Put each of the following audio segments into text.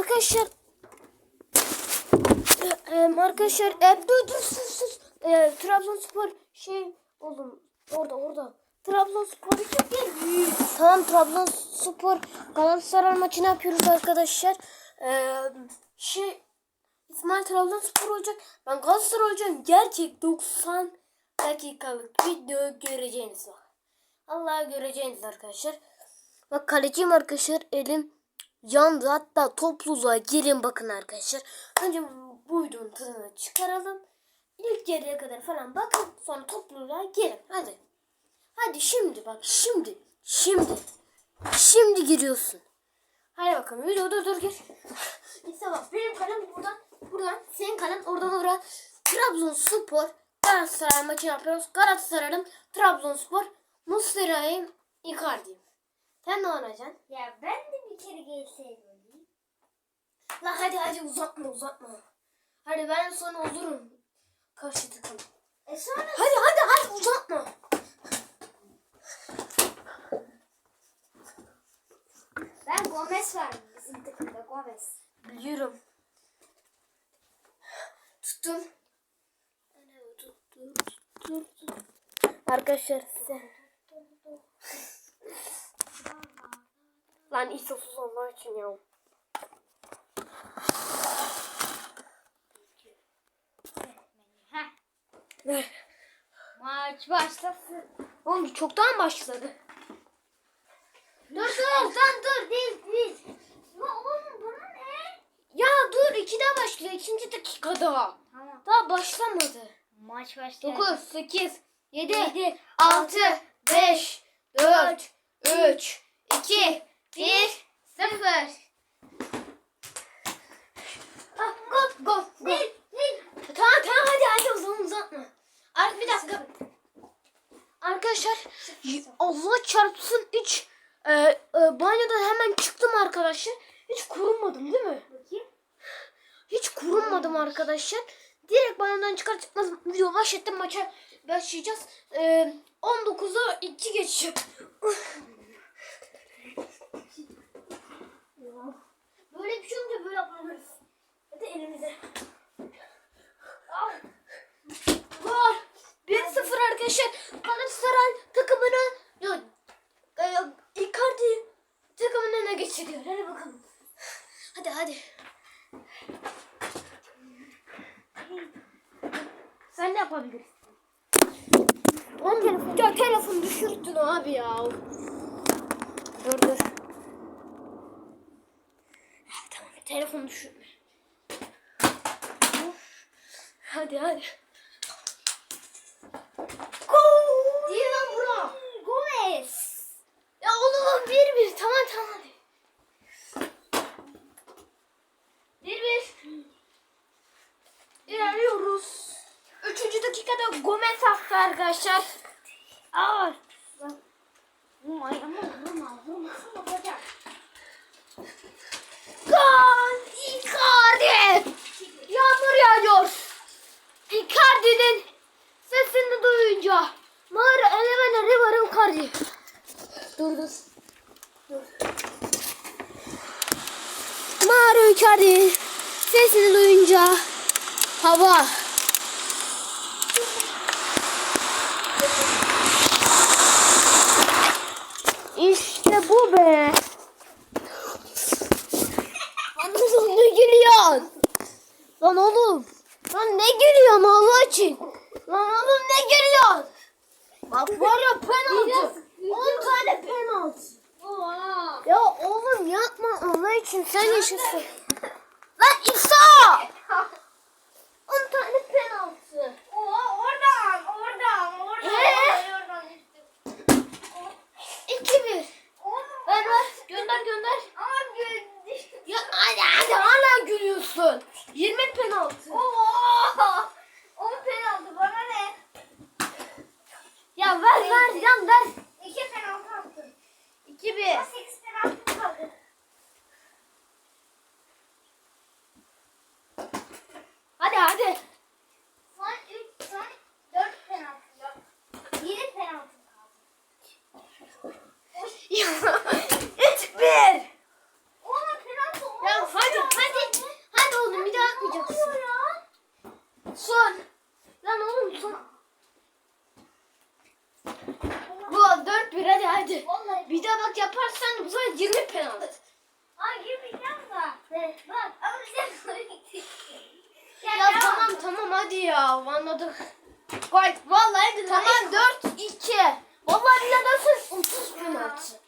arkadaşlar e, e, arkadaşlar e, dur dur sus sus. E, Trabzonspor şey oğlum orada orada. Trabzonspor Tamam Trabzonspor Galatasaray maçını yapıyoruz arkadaşlar. E, şey İsmail Trabzonspor olacak. Ben Galatasaray olacağım. Gerçek 90 dakikalık video göreceğiniz var. Allah'a göreceğiniz arkadaşlar. Bak kaleciyim arkadaşlar. Elim yandı. Hatta topluza girin bakın arkadaşlar. Önce bu videonun tadını çıkaralım. İlk yarıya kadar falan bakın. Sonra topluluğa girin. Hadi. Hadi şimdi bak. Şimdi. Şimdi. Şimdi giriyorsun. Hadi bakalım. Videoda dur gir. İşte bak benim kalem buradan. Buradan. Senin kalem oradan oraya. Trabzonspor. Galatasaray maçı yapıyoruz. Galatasaray'ım. Trabzonspor. Muslera'yım. Icardi'yim. Sen ne oynayacaksın? Ya ben de kere gelseydim. La hadi hadi uzatma uzatma. Hadi ben sonra olurum. Karşı takım. E sonra Hadi hadi hadi uzatma. ben Gomez vardım bizim takımda Gomez. Biliyorum. Tuttum. Tuttum. Tuttum. Arkadaşlar size. Lan İsa'sız Allah için ya. Maç başlasın. Oğlum çoktan başladı. Dur dur dur dur değil değil. Ya oğlum bana ne? Ya dur ikide başlıyor. ikinci dakikada. Tamam. Daha başlamadı. Maç başlıyor. 9, 8, 7, Yedi, 6, 5, 4, 3, 2, 1, 0. Ah, Gol, gol, gol. Değil değil. Tamam tamam hadi hadi o zaman uzatma. Artık bir dakika. Arkadaşlar y- Allah çarpsın hiç e, e, banyodan hemen çıktım arkadaşlar. Hiç kurulmadım değil mi? Bakayım. Hiç kurulmadım arkadaşlar. Direkt banyodan çıkar çıkmaz video başlattım maça başlayacağız. E, 19'a 2 geçiyor. böyle bir şey olunca böyle yapmalıyız. Hadi elimize. Al. Gol. 1-0 arkadaşlar. Galatasaray takımını ya, e, Icardi takımını öne geçiriyor. Hadi bakalım. Hadi hadi. Sen ne yapabilirsin? Oğlum telefon, ya telefon düşürttün abi ya. Dur dur. Tamam telefonu düşürme. Hadi hadi. Gol! Değil lan bura. Gomez. Ya oğlum bir bir tamam tamam hadi. Bir. Üçüncü dakikada Gomez attı arkadaşlar. Aa. Vurma ama vurma vurma. Yapacak. Gol! Icardi! Yağmur yağıyor. Icardi'nin sesini duyunca Mağara elemene rivarım Icardi. Dur dur. Dur. Mario Icardi sesini duyunca hava. İşte bu be. Lan oğlum ne gülüyorsun? Lan oğlum. Lan ne gülüyorsun Allah için? Lan oğlum ne gülüyorsun? Bak var ya penaltı. 10 tane penaltı. Ya oğlum yapma Allah için sen yaşasın. Lan İsa! 10 tane penaltı. Oha oradan oradan oradan. Ee? Oradan düştüm. 2-1. Oğlum. Ver ver gönder gönder. Ya hadi hadi hala gülüyorsun. 20 penaltı. Oo! 10 penaltı bana ne? Ya ver ver can ver. 2 penaltı attım. 2 1. 8 penaltı kaldı. Hadi hadi. Bu 4 1 hadi hadi. Bir daha bak yaparsan bu sefer 20 penaltı. Ay. Bak ya, ya tamam tamam hadi ya anladık. Gayet vallahi tamam 4 2. Vallahi bir daha 30 penaltı.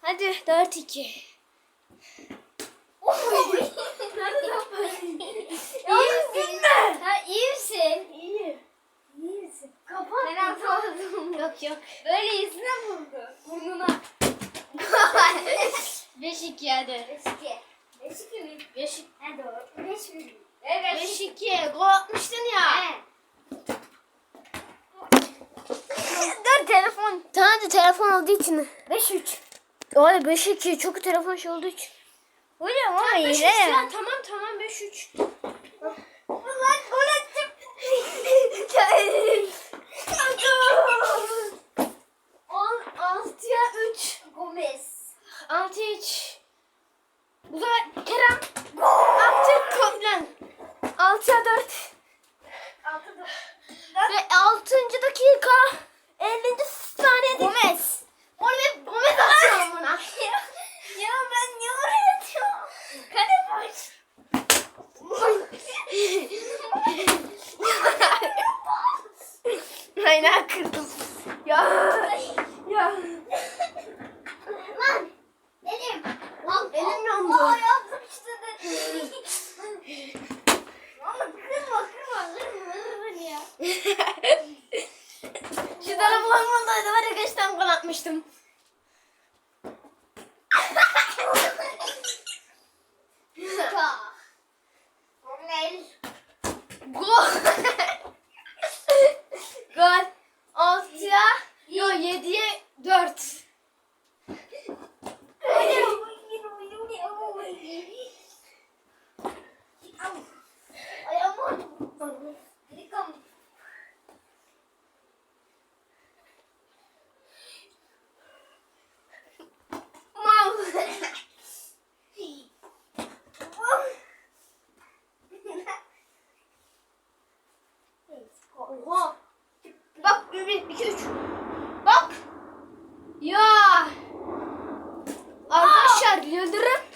Hadi 4 2. İyi misin? Ha iyi misin? İyi. İyi misin? Kapat. Ben atamadım. Yok yok. Böyle yüzüne vurdu. Burnuna. 5 2 hadi. Beşiktaş. Beşiktaş mi? 5 Ha doğru. Beş mi? 5 2. Gol atmıştın ya. He. Dur telefon. Tamam da telefon olduğu için. 5 3. Öyle 5 2 çok telefon şey olduğu için. Hocam ama Tamam 5 3 yine. ya. Tamam tamam 5 3. Ulan unuttum. 6'ya 3. Gomez. 6 3. Bu sefer Kerem attı toplan. 6'ya 4. Altı da. Ve 6. dakika 50. saniyede Gomez. Onu hep Gomez atıyorum buna. Ya ben niye oraya atıyorum? Kale boş. Aynen kırdım. Ya. Ya. Lan. Elim. Lan Elim yandı. Aa yaptım işte de. Ama kırma kırma kırma kırma ya. Şu telefon olmasaydı var ya kaç tane gol atmıştım. Ta. Gomez. Gol. Gol. 6'ya yo 7'ye 4. Mal. Oha. Bak 1 2 3. Bak. Ya. Arkadaşlar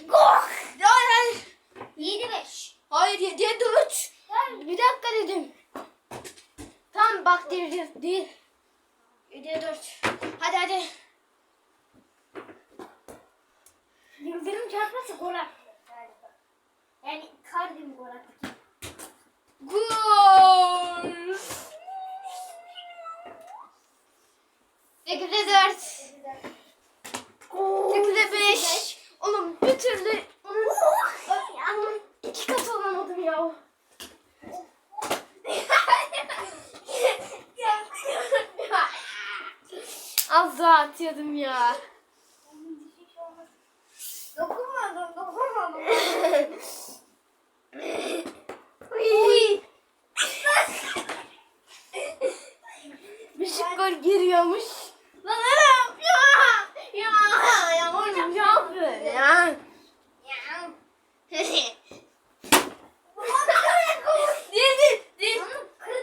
Gol. Hayır hayır. Yedi beş. Hayır 7'ye 4. Bir dakika dedim. Tamam bak değil değil. değil. 7'ye 4. Hadi hadi. Yıldırım çarpması gol attı galiba. Yani Icardi gol attı? Gol. 8'e 4. 8'e 5. Oğlum bir türlü onun, onun iki katı olamadım ya. Az daha atıyordum ya. Dokunmadım, dokunmadım. Uy. Bir şık gol giriyormuş. Lan ne yapıyor? Ya ya oğlum ne yapıyorsun ya? Değil değil değil.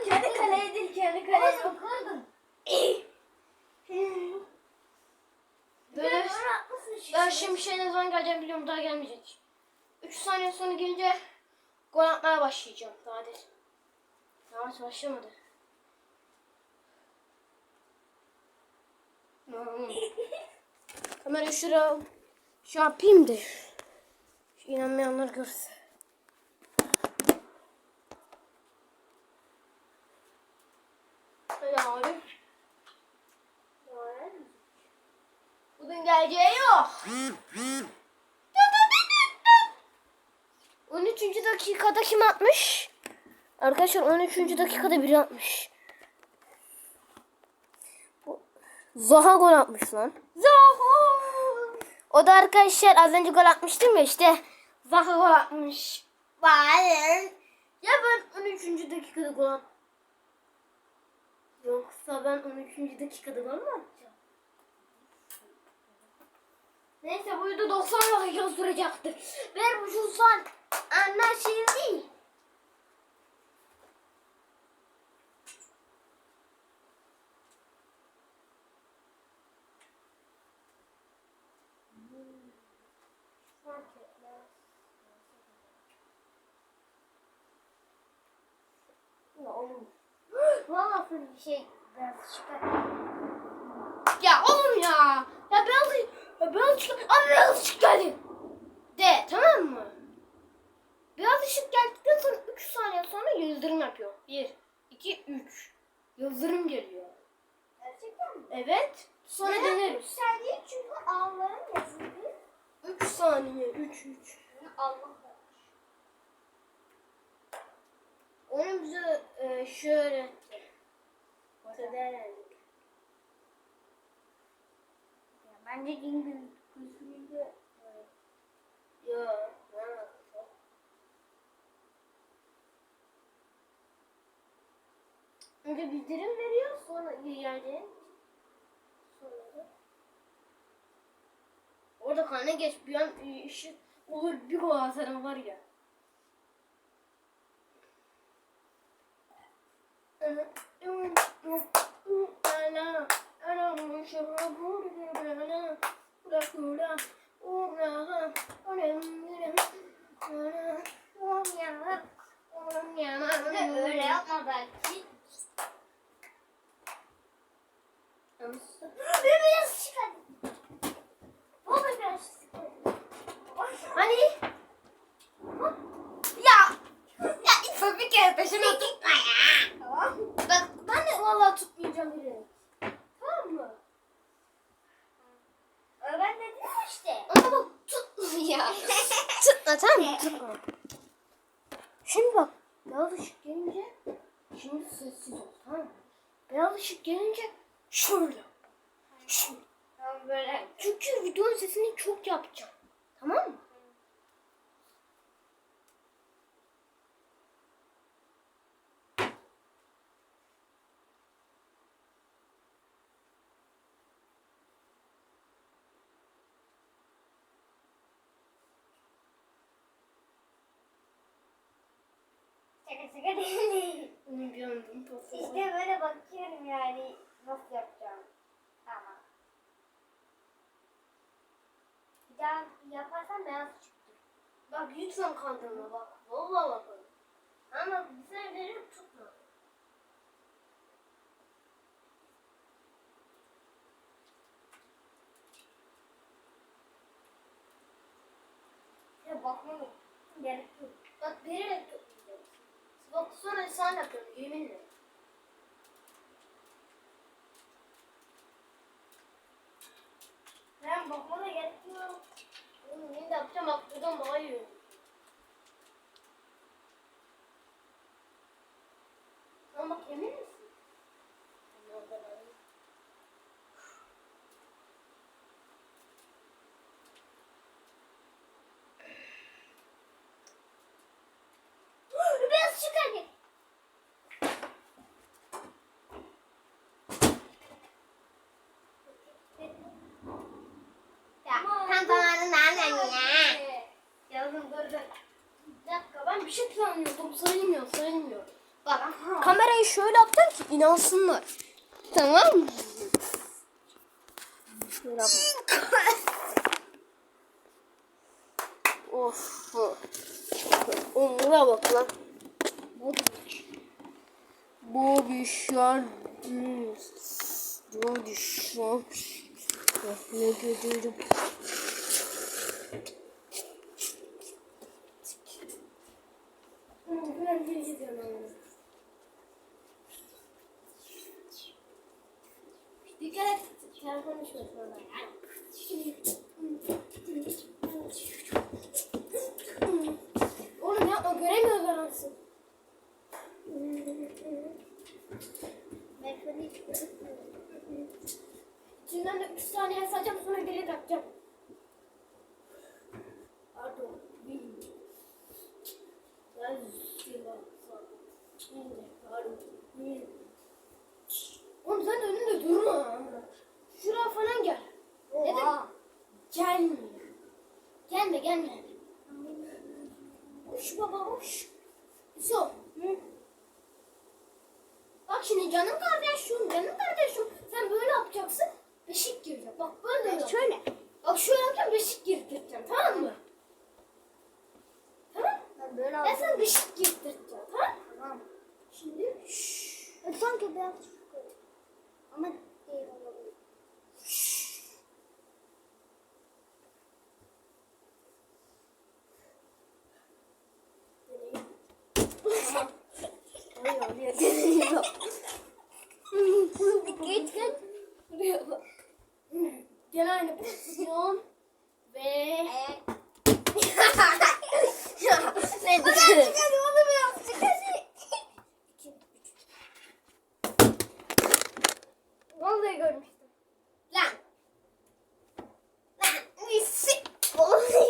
Kendi kaleye değil kendi kaleye. Oğlum kırdın. Böyle Sonra atmışsın şu ben şeyi. şimdi şey ne zaman geleceğim biliyorum daha gelmeyecek. 3 sonra gelince gol atmaya başlayacağım daha değil. Maç başlamadı. Kamerayı şuraya şu yapayım da. Şu inanmayanlar görsün. Abi. Bugün geleceği yok. 13. dakikada kim atmış? Arkadaşlar 13. dakikada biri atmış. Zaha gol atmış lan. Zaha. O da arkadaşlar az önce gol atmıştım ya işte. Zaha gol atmış. Vay. Ya ben 13. dakikada gol at. Yoksa ben 13. dakikada gol mü atacağım? Neyse bu video 90 dakika sürecektir. Ver bu şu son Ya oğlum. Valla bir şey biraz çıkar. Ya oğlum ya. Ya beyaz ya beyaz ışık. Abi beyaz. De tamam mı? Beyaz ışık geldikten sonra 3 saniye sonra yıldırım yapıyor. 1, 2, 3. Yıldırım geliyor. Gerçekten mi? Evet. Sonra deneriz. Saniye çünkü Allah'ın yazıldığı 3 saniye. 3, 3. Allah vermiş. Onu bize e, şöyle Tedelen. Bence din gözüyle Ya. Önce bildirim veriyor sonra yani sonra da Orada kane geç bir an e, ışık olur bir gol var ya. Öyle yapma belki. Bir biraz çıkar. Baba biraz çıkar. Hani? Ya! Ya İfa bir kere peşime tutma ya. Tamam. Ben, ben de vallahi tutmayacağım bile. Tamam mı? Ben dedim ya işte. Ama bak tutma ya. tutma tamam mı? Tutma. Şimdi bak beyaz ışık gelince şimdi sessiz ol tamam mı? Beyaz ışık gelince şöyle. Şöyle. Tamam böyle. Çünkü videonun sesini çok yapacağım. Tamam mı? Şaka şaka anladım. İşte böyle bakıyorum yani nasıl yapacağım. Tamam. Bir daha yaparsan beyaz çıktı. Bak lütfen kandırma bak. Vallahi bak. Ama bir seferleri tutma. Ya bakmam gerek yok. Bak bilerek tutmayacağız. Bak sonra sen yapıyorsun Gemälle. Kamerayı şöyle yapacağım ki inansınlar. Tamam mı? Of. Umura bak lan. Bobby Shark. Bobby Shark. Ne görüyorum. Dikkat et. Telefon düşmesin ona. Oğlum yapma göremiyorlar anasını. İçinden de 3 saniye sayacağım sonra geriye takacağım. Pardon. Bir. Ben silah. Şimdi pardon. Bir. Oğlum sen önünde durma. Şuraya falan gel. Oha. Gelme. Gelme gelme. Hoş baba hoş. So. Bak şimdi canım kardeşim, canım kardeşim. Sen böyle yapacaksın. Beşik girecek. Bak böyle yap. Şöyle. Bak şöyle yapacağım beşik girdireceğim tamam mı? Böyle Ben sana beşik girdireceğim tamam. Tamam. Şimdi şşş. Sanki beyaz çikolata. Ama değil olabilir. Oluyor oluyor. Geliyor. Geç geç. Buraya bak. Gel aynı pozisyon. Ve... Evet. ne Hadi onu beyaz çikolata. Vallahi görmüştüm. Lan. Lan. Neyse.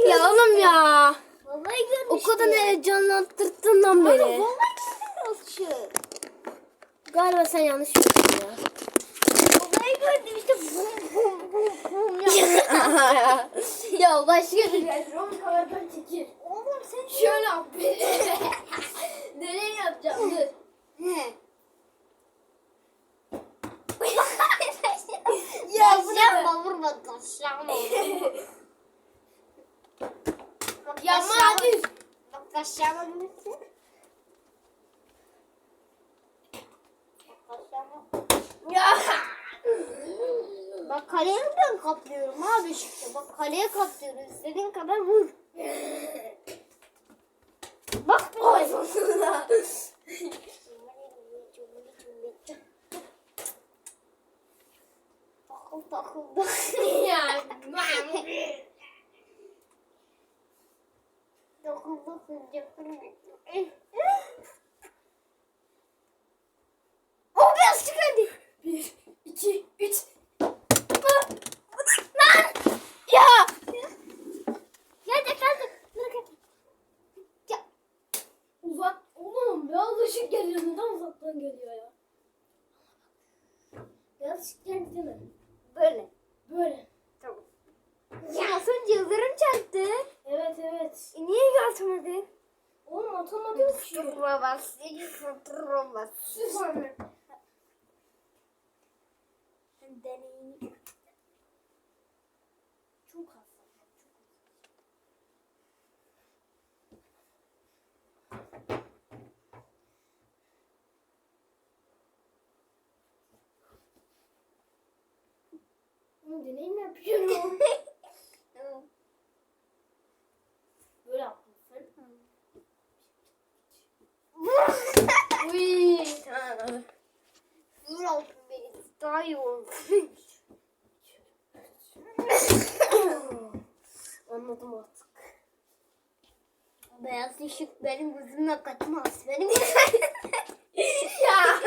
Ya oğlum ya. Vallahi görmüştüm. O kadar heyecanlandırdığından beri. Ama vallahi birazcık. Galiba sen yanlış yaptın ya. Vallahi gördüm işte bum bum bum bum ya. ya başka bir yer. Onu kameradan çekil. Oğlum sen Şöyle yap. Nereye yapacağım? Dur. He. Ya bu ne vurma taşlama. Bak Ya madem. Bak taşlama bilirsin. Bak taşlama. Ya. Bak kaleye ben kaplıyorum abi işte. Bak kaleye kaplıyorum. İstediğin kadar vur. Bak Ay sonunda. Takıl takıldı. ya. Dokundu sıcaktım. O biraz çıkardı. Bir, iki, üç. Lan! Ya! Geldi geldi. Dur Ya. Uzak. Oğlum beyaz ışık geliyor. Neden uzaktan geliyor ya? Geldi değil mi? Böyle. Böyle. Tamam. Ya önce yıldırım çarptı. Evet evet. E, niye atmadın? Oğlum atamadım ki. Durma bas. Durma bas. Sus anne. Deneyini. Çok az. Bunu deneyim yapıyorum. Böyle yaptım sen. Uy. Tamam. Dur olsun beni. Daha iyi oldu. Anladım artık. Beyaz ışık benim gözümle kaçmaz. Benim Ya.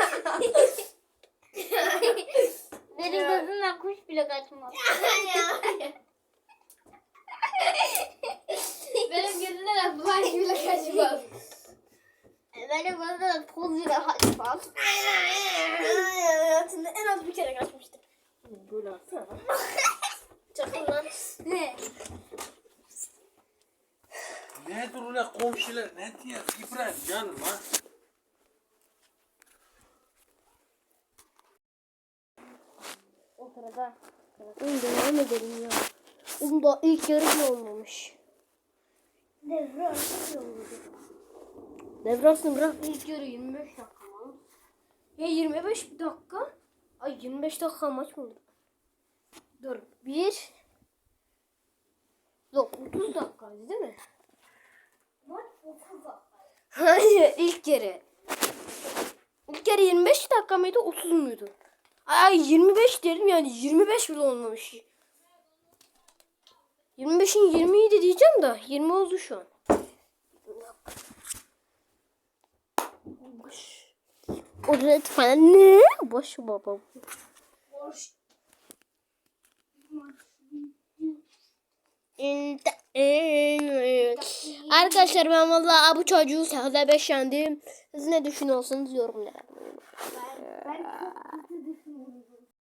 benim Ya. gözümle kaçmaz. Benim gözümden baş bile kaçmaz. benim gözümle toz bile kaçmaz. Hayatımda en az bir kere kaçmıştım. Böyle atsana. Lan. Ne? Nedir ulan komşular ne diyor İbrahim canım ha? O sırada. Oğlum devam edelim ya. Oğlum daha ilk yarı bile olmamış. Devre arası oldu. Devrasını bırak ilk yarı 25 dakika mı? Ya 25 dakika? Ay 25 dakika maç mı oldu? Dur. 1 Yok 30 dakikaydı değil mi? Maç 30 dakika. Hayır ilk yarı. İlk yarı 25 dakika mıydı 30 muydu? Ay 25 derim yani 25 bile olmamış. 25'in 20 idi diyeceğim de 20 oldu şu an. Boş. Red falan ne? Boş baba. Boş. Arkadaşlar ben vallahi bu çocuğu sahada beşendim. Siz ne düşünüyorsunuz yorumlara. Ben, ben